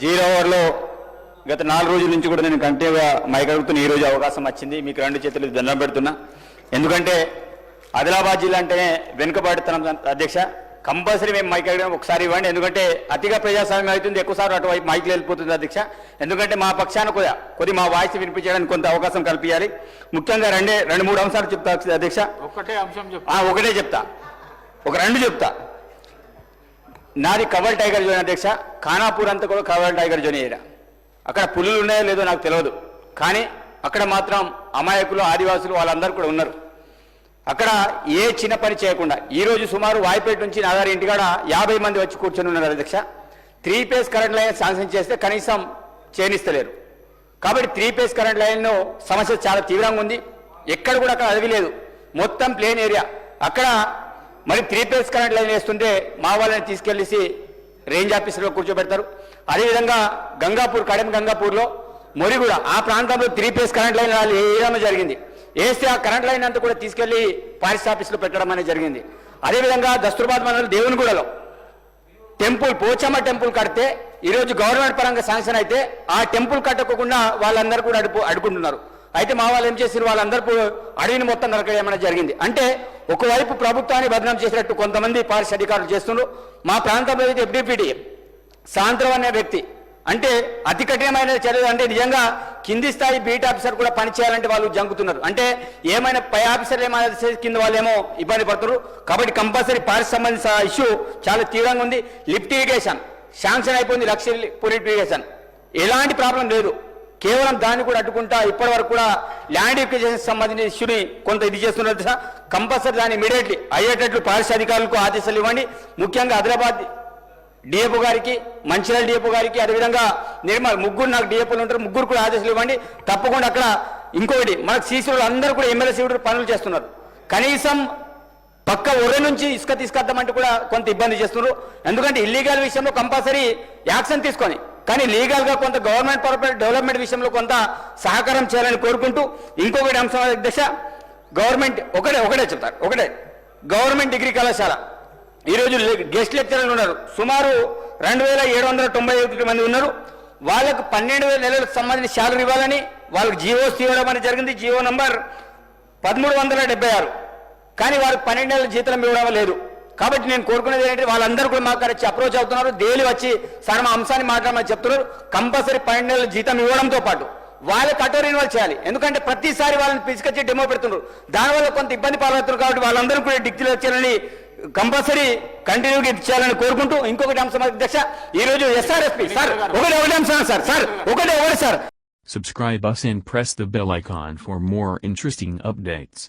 Zero అవర్లో గత నాలుగు రోజుల నుంచి కూడా నేను కంటిన్యూగా మైక్ అడుగుతున్న ఈ రోజు అవకాశం వచ్చింది. మీకు రెండు చేతులు దండం పెడుతున్నా. ఎందుకంటే ఆదిలాబాద్ జిల్లా అంటేనే వెనుకబడుతున్నాం అధ్యక్ష. కంపల్సరీ మేము మైక్ అడగడం ఒకసారి ఇవ్వండి. ఎందుకంటే అతిగా ప్రజాస్వామ్యం అవుతుంది. ఎక్కువసార్లు అటువైపు మైక్లు వెళ్ళిపోతుంది అధ్యక్ష. ఎందుకంటే మా పక్షాన కొద్ది కొద్ది మా వాయిస్ వినిపించడానికి కొంత అవకాశం కల్పించాలి. ముఖ్యంగా రెండే రెండు మూడు అంశాలు చెప్తా అధ్యక్ష. ఒక్కటే అంశం ఒకటే చెప్తా. ఒక రెండు చెప్తా. నాది కవర్ టైగర్ జోన్ అధ్యక్ష. ఖానాపూర్ అంతా కూడా కవర్ టైగర్ జోన్ ఏరియా అక్కడ పులులు ఉన్నాయో లేదో నాకు తెలియదు కానీ అక్కడ మాత్రం అమాయకులు ఆదివాసులు వాళ్ళందరూ కూడా ఉన్నారు. అక్కడ ఏ చిన్న పని చేయకుండా ఈరోజు సుమారు వాయిపేట నుంచి నాగారి ఇంటికాడ యాభై మంది వచ్చి కూర్చొని ఉన్నారు అధ్యక్ష. Three phase current line sanction చేస్తే కనీసం చేనిస్తలేరు కాబట్టి త్రీ ఫేస్ కరెంట్ లైన్ సమస్య చాలా తీవ్రంగా ఉంది. ఎక్కడ కూడా అక్కడ అడవి లేదు మొత్తం ప్లేన్ ఏరియా. అక్కడ మరి త్రీ ఫేస్ కరెంట్ లైన్ వేస్తుంటే మా వాళ్ళని తీసుకెళ్ళేసి రేంజ్ ఆఫీసర్లో కూర్చోబెడతారు. అదేవిధంగా గంగాపూర్ కడెం గంగాపూర్లో మొరిగూడ ఆ ప్రాంతంలో త్రీ ఫేస్ కరెంట్ లైన్ వేయడం జరిగింది? వేస్తే ఆ కరెంట్ లైన్ అంతా కూడా తీసుకెళ్ళి ఫారెస్ట్ ఆఫీస్లో పెట్టడం అనేది జరిగింది. అదేవిధంగా దస్తూర్బాద్ మండలం దేవునిగూడలో టెంపుల్ పోచమ్మ టెంపుల్ కడితే ఈరోజు గవర్నమెంట్ పరంగా శాంక్షన్ అయితే ఆ టెంపుల్ కట్టకుండా వాళ్ళందరూ కూడా అడుపు అడుగుంటున్నారు. అయితే మా వాళ్ళు ఏం చేసిన వాళ్ళందరూ అడవిని మొత్తం ఏమైనా జరిగింది? అంటే ఒకవైపు ప్రభుత్వాన్ని బదనాం చేసినట్టు కొంతమంది పార్టీ అధికారులు చేస్తున్నారు మా ప్రాంతంలో అయితే ఎఫ్డిపిడి సాయంత్రం అనే వ్యక్తి. అంటే అతి కఠినమైన చర్యలు అంటే నిజంగా కింది స్థాయి బీట్ ఆఫీసర్ కూడా పనిచేయాలంటే వాళ్ళు జంకుతున్నారు. అంటే ఏమైనా పై ఆఫీసర్ ఏమైనా కింద వాళ్ళు ఏమో ఇబ్బంది పడుతున్నారు. కాబట్టి కంపల్సరీ పారిస్ సంబంధించిన ఇష్యూ చాలా తీవ్రంగా ఉంది. లిఫ్ట్ ఇరిగేషన్ శాంక్షన్ అయిపోయింది లక్ష లిఫ్ట్ ఇరిగేషన్. ఎలాంటి ప్రాబ్లం లేదు. కేవలం దాన్ని కూడా అడ్డుకుంటా ఇప్పటి వరకు కూడా ల్యాండ్ ఎక్విజేషన్ సంబంధించిన ఇష్యూని కొంత ఇది చేస్తున్నారు సార్. కంపల్సరీ దాన్ని ఇమీడియట్లీ అయ్యేటట్లు పారిశ అధికారులకు ఆదేశాలు ఇవ్వండి. ముఖ్యంగా ఆదిలాబాద్ డిఎఫ్ఓ గారికి మంచిర్యాల డిఎఫ్ఓ గారికి అదేవిధంగా నిర్మల్ ముగ్గురు నాకు డిఎఫ్ఓలు ఉంటారు ముగ్గురు కూడా ఆదేశాలు ఇవ్వండి. తప్పకుండా అక్కడ ఇంకొకటి మనకు సీసీలు అందరూ కూడా ఎమ్మెల్యే సీడు పనులు చేస్తున్నారు. కనీసం పక్క ఒర్రె నుంచి ఇసుక తీసుకొద్దామంటే కూడా కొంత ఇబ్బంది చేస్తున్నారు. ఎందుకంటే ఇల్లీగల్ విషయంలో కంపల్సరీ యాక్షన్ తీసుకొని కానీ లీగల్గా కొంత గవర్నమెంట్ పర్పస్ డెవలప్మెంట్ విషయంలో కొంత సహకారం చేయాలని కోరుకుంటూ ఇంకొకటి అంశం దశ గవర్నమెంట్ ఒకటే ఒకటే చెప్తారు ఒకటే. గవర్నమెంట్ డిగ్రీ కళాశాల. ఈరోజు గెస్ట్ లెక్చరర్లు ఉన్నారు. సుమారు రెండు వేల ఏడు వందల తొంభై ఒకటి మంది ఉన్నారు. వాళ్ళకు పన్నెండు వేల నెలలకు సంబంధించి శాలరీ ఇవ్వాలని వాళ్ళకి జీవోస్ తీయడం అనేది జరిగింది. జీవో నంబర్ పదమూడు వందల డెబ్బై ఆరు. కానీ వారికి పన్నెండు నెలల జీతం ఇవ్వడం లేదు. కాబట్టి నేను కోరుకునేది ఏంటంటే వాళ్ళందరూ కూడా మాకు వచ్చి అప్రోచ్ అవుతున్నారు. డైలీ వచ్చి సార్ మా అంశాన్ని మాట్లాడమని చెప్తున్నారు. కంపల్సరీ పన్నెండు నెలల జీతం ఇవ్వడంతో పాటు వాళ్ళ కఠోర ఇన్వాల్వ్ చేయాలి. ఎందుకంటే ప్రతిసారి వాళ్ళని పిసుకొచ్చి డెమో పెడుతున్నారు దానివల్ల కొంత ఇబ్బంది పాలవుతున్నారు కాబట్టి వాళ్ళందరూ కూడా డిగ్రీ వచ్చారని కంపల్సరీ కంటిన్యూగా ఇచ్చేయాలని కోరుకుంటూ ఇంకొకటి అంశం అధ్యక్ష ఈ రోజు ఎస్ఆర్ఎస్పి సార్ ఒకటి ఒకటి అంశం సార్ సార్ ఒకటి ఒకటి sir. Subscribe us and press the bell icon for more interesting updates.